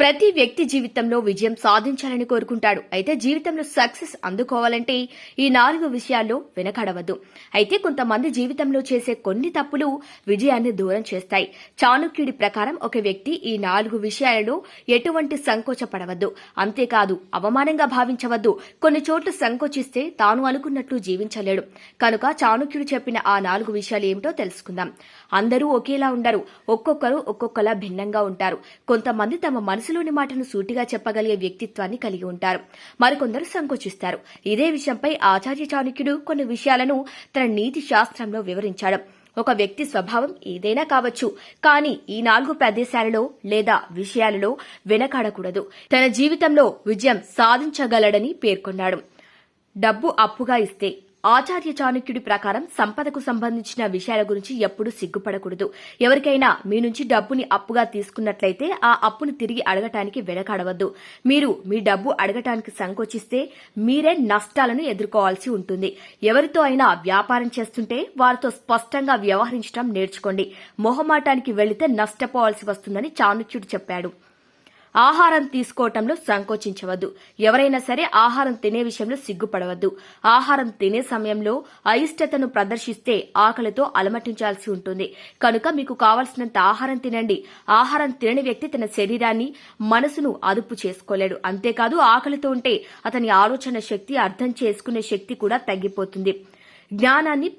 ప్రతి వ్యక్తి జీవితంలో విజయం సాధించాలని కోరుకుంటాడు. అయితే జీవితంలో సక్సెస్ అందుకోవాలంటే ఈ నాలుగు విషయాల్లో వెనకడవద్దు. అయితే కొంతమంది జీవితంలో చేసే కొన్ని తప్పులు విజయాన్ని దూరం చేస్తాయి. చాణుక్యుడి ప్రకారం ఒక వ్యక్తి ఈ నాలుగు విషయాలలో ఎటువంటి సంకోచపడవద్దు అంతేకాదు అవమానంగా భావించవద్దు. కొన్ని చోట్ల సంకోచిస్తే తాను అనుకున్నట్లు జీవించలేడు. కనుక చాణుక్యుడు చెప్పిన ఆ నాలుగు విషయాలు ఏమిటో తెలుసుకుందాం. అందరూ ఒకేలా ఉండరు. ఒక్కొక్కరు ఒక్కొక్కలా భిన్నంగా ఉంటారు. కొంతమంది తమ మనసు మనసులోని మాటను సూటిగా చెప్పగలిగే వ్యక్తిత్వాన్ని కలిగి ఉంటారు. మరికొందరు సంకోచిస్తారు. ఇదే విషయంపై ఆచార్య చాణుక్యుడు కొన్ని విషయాలను తన నీతి శాస్త్రంలో వివరించాడు. ఒక వ్యక్తి స్వభావం ఏదైనా కావచ్చు కానీ ఈ నాలుగు ప్రదేశాలలో లేదా విషయాలలో వెనకాడకూడదు. తన జీవితంలో విజయం సాధించగలడని పేర్కొన్నాడు. డబ్బు అప్పుగా ఇస్తే ఆచార్య చాణక్యుడి ప్రకారం సంపదకు సంబంధించిన విషయాల గురించి ఎప్పుడూ సిగ్గుపడకూడదు. ఎవరికైనా మీ నుంచి డబ్బుని అప్పుగా తీసుకున్నట్లయితే ఆ అప్పును తిరిగి అడగటానికి వెనకాడవద్దు. మీరు మీ డబ్బు అడగటానికి సంకోచిస్తే మీరే నష్టాలను ఎదుర్కోవాల్సి ఉంటుంది. ఎవరితో అయినా వ్యాపారం చేస్తుంటే వారితో స్పష్టంగా వ్యవహరించడం నేర్చుకోండి. మొహమాటానికి వెళితే నష్టపోవాల్సి వస్తుందని చాణక్యుడు చెప్పాడు. ఆహారం తీసుకోవటంలో సంకోచించవద్దు. ఎవరైనా సరే ఆహారం తినే విషయంలో సిగ్గుపడవద్దు. ఆహారం తినే సమయంలో అయిష్టతను ప్రదర్శిస్తే ఆకలితో అలమటించాల్సి ఉంటుంది. కనుక మీకు కావలసినంత ఆహారం తినండి. ఆహారం తినని వ్యక్తి తన శరీరాన్ని మనసును అదుపు చేసుకోలేడు. అంతేకాదు ఆకలితో ఉంటే అతని ఆలోచన శక్తి అర్థం చేసుకునే శక్తి కూడా తగ్గిపోతుంది. జ్ఞానాన్ని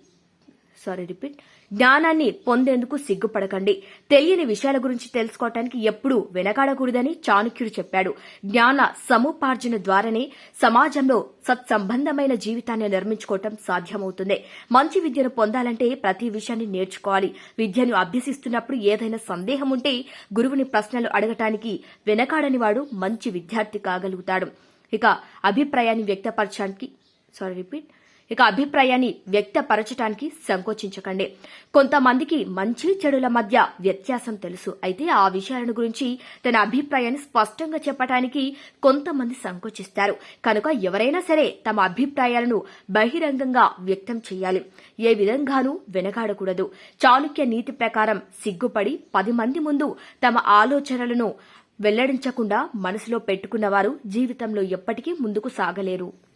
సారీ రిపీట్. జ్ఞానాన్ని పొందేందుకు సిగ్గుపడకండి. తెలియని విషయాల గురించి తెలుసుకోవటానికి ఎప్పుడూ వెనకాడకూడదని చాణుక్యుడు చెప్పాడు. జ్ఞాన సముపార్జన ద్వారానే సమాజంలో సత్సంబంధమైన జీవితాన్ని నిర్మించుకోవటం సాధ్యమవుతుంది. మంచి విద్యను పొందాలంటే ప్రతి విషయాన్ని నేర్చుకోవాలి. విద్యను అభ్యసిస్తున్నప్పుడు ఏదైనా సందేహం ఉంటే గురువుని ప్రశ్నలు అడగటానికి వెనకాడని వాడు మంచి విద్యార్థి కాగలుగుతాడు. ఇక అభిప్రాయాన్ని వ్యక్తపరచడానికి సారీ రిపీట్. ఇక అభిప్రాయాన్ని వ్యక్తపరచటానికి సంకోచించకండి. కొంతమందికి మంచి చెడుల మధ్య వ్యత్యాసం తెలుసు. అయితే ఆ విషయాలను గురించి తన అభిప్రాయాన్ని స్పష్టంగా చెప్పటానికి కొంతమంది సంకోచిస్తారు. కనుక ఎవరైనా సరే తమ అభిప్రాయాలను బహిరంగంగా వ్యక్తం చేయాలి. ఏ విధంగానూ వెనకాడకూడదు. చాళుక్య నీతి ప్రకారం సిగ్గుపడి పది మంది ముందు తమ ఆలోచనలను వెల్లడించకుండా మనసులో పెట్టుకున్నవారు జీవితంలో ఎప్పటికీ ముందుకు సాగలేరు.